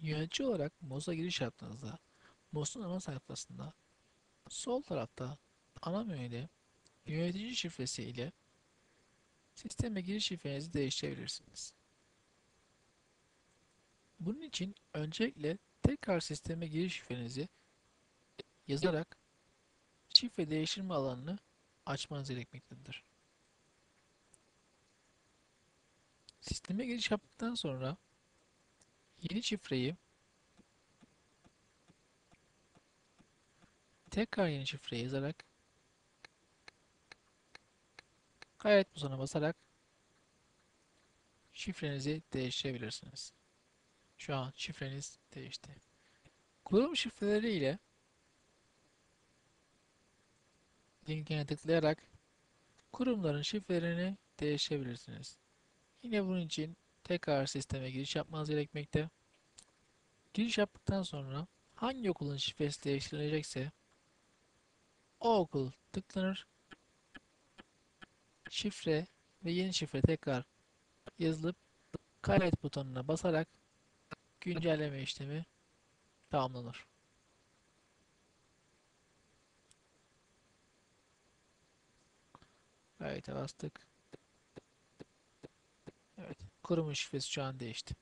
Yönetici olarak MOZ'a giriş yaptığınızda MOZ'un ana sayfasında sol tarafta ana menüde yönetici şifresi ile sisteme giriş şifrenizi değiştirebilirsiniz. Bunun için öncelikle tekrar sisteme giriş şifrenizi yazarak şifre değiştirme alanını açmanız gerekmektedir. Sisteme giriş yaptıktan sonra yeni şifreyi tekrar yeni şifreyi yazarak kaydet butonuna basarak şifrenizi değiştirebilirsiniz. Şu an şifreniz değişti. Kurum şifreleri ile linkine tıklayarak kurumların şifrelerini değiştirebilirsiniz. Yine bunun için tekrar sisteme giriş yapmanız gerekmekte. Giriş yaptıktan sonra hangi okulun şifresi değiştirilecekse o okul tıklanır. Şifre ve yeni şifre tekrar yazılıp kaydet butonuna basarak güncelleme işlemi tamamlanır. Kaydete bastık. Kurumun şifresi şu an değişti.